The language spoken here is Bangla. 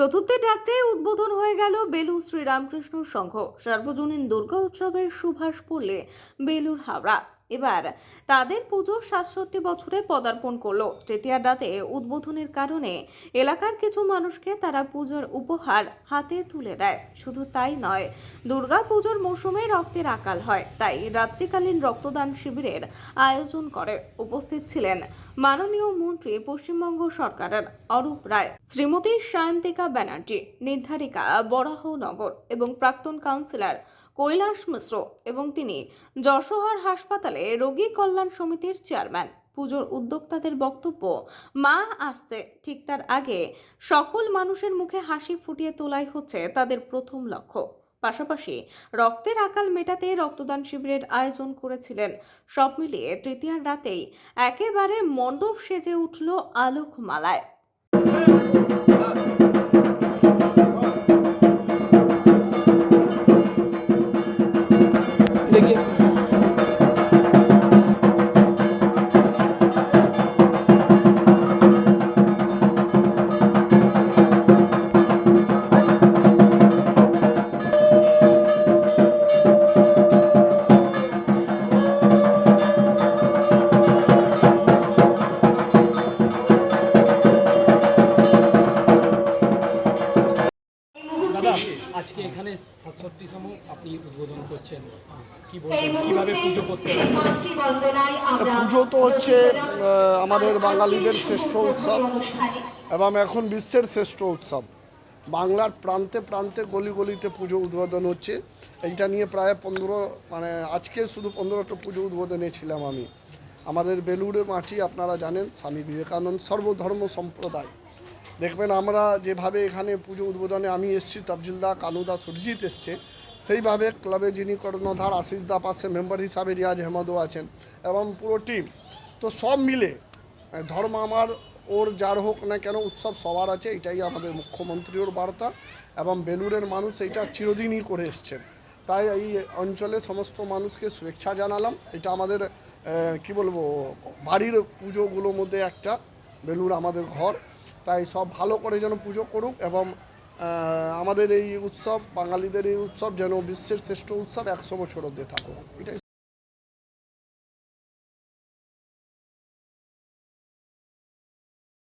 চতুর্থের রাত্রে উদ্বোধন হয়ে গেল বেলু শ্রীরামকৃষ্ণ সংঘ। সার্বজনীন দুর্গা উৎসবের সুভাষ পড়লে বেলুর হাওড়া। এবার তাদের পুজো সাতষট্টি বছরে পদার্পণ করল। তৃতীয়ার রাতে উদ্বোধনের কারণে এলাকার কিছু মানুষকে তারা পুজোর উপহার হাতে তুলে দেয়। শুধু তাই নয়, দুর্গা পুজোর মৌসুমে রক্তের আকাল হয়, তাই রাত্রিকালীন রক্তদান শিবিরের আয়োজন করে। উপস্থিত ছিলেন মাননীয় মন্ত্রী পশ্চিমবঙ্গ সরকারের অরূপ রায়, শ্রীমতী সায়ন্তিকা ব্যানার্জি, নির্ধারিকা বরাহনগর এবং প্রাক্তন কাউন্সিলর কৈলাস মিশ্র এবং তিনি যশোহর হাসপাতালে রোগী কল্যাণ সমিতির চেয়ারম্যান। পুজোর উদ্যোক্তাদের বক্তব্য, মা আসতে ঠিক তার আগে সকল মানুষের মুখে হাসি ফুটিয়ে তোলাই হচ্ছে তাদের প্রথম লক্ষ্য। পাশাপাশি রক্তের আকাল মেটাতে রক্তদান শিবিরের আয়োজন করেছিলেন। সব মিলিয়ে তৃতীয়ার রাতেই একেবারে মণ্ডপ সেজে উঠল আলোকমালায়। আজকে এখানে সাতষট্টিতম আপনি উদ্বোধন করছেন। কি কীভাবে পুজো করতে পুজো তো হচ্ছে আমাদের বাঙালিদের শ্রেষ্ঠ উৎসব এবং এখন বিশ্বের শ্রেষ্ঠ উৎসব। বাংলার প্রান্তে প্রান্তে গলি গলিতে পুজো উদ্বোধন হচ্ছে। এইটা নিয়ে প্রায় পনেরো মানে আজকে শুধু পনেরোটা পুজো উদ্বোধনে ছিলাম আমি। আমাদের বেলুড়ে মাটি আপনারা জানেন স্বামী বিবেকানন্দ সর্বধর্ম সম্প্রদায়। দেখবেন আমরা যেভাবে এখানে পুজো উদ্বোধনে আমি এসেছি তবজিলদা কানুদা সুরজিৎ এসছে। সেইভাবে ক্লাবের যিনি কর্ণধার, আশিস দা পাশে মেম্বার হিসাবে রিয়াজ আহমদও আছেন এবং পুরো টিম তো সব মিলে ধর্ম আমার ওর যার হোক না কেন, উৎসব সবার আছে, এটাই আমাদের মুখ্যমন্ত্রীর বার্তা এবং বেলুরের মানুষ এইটা চিরদিনই করে এসছেন। তাই এই অঞ্চলে সমস্ত মানুষকে শুভেচ্ছা জানালাম। এটা আমাদের কি বলব, বাড়ির পুজোগুলোর মধ্যে একটা বেলুর আমাদের ঘর। তাই সব ভালো করে যেন পুজো করুক এবং আমাদের এই উৎসব, বাঙালিদের এই উৎসব যেন বিশ্বের শ্রেষ্ঠ উৎসব একশো বছর অব্দি থাকুক। এটাই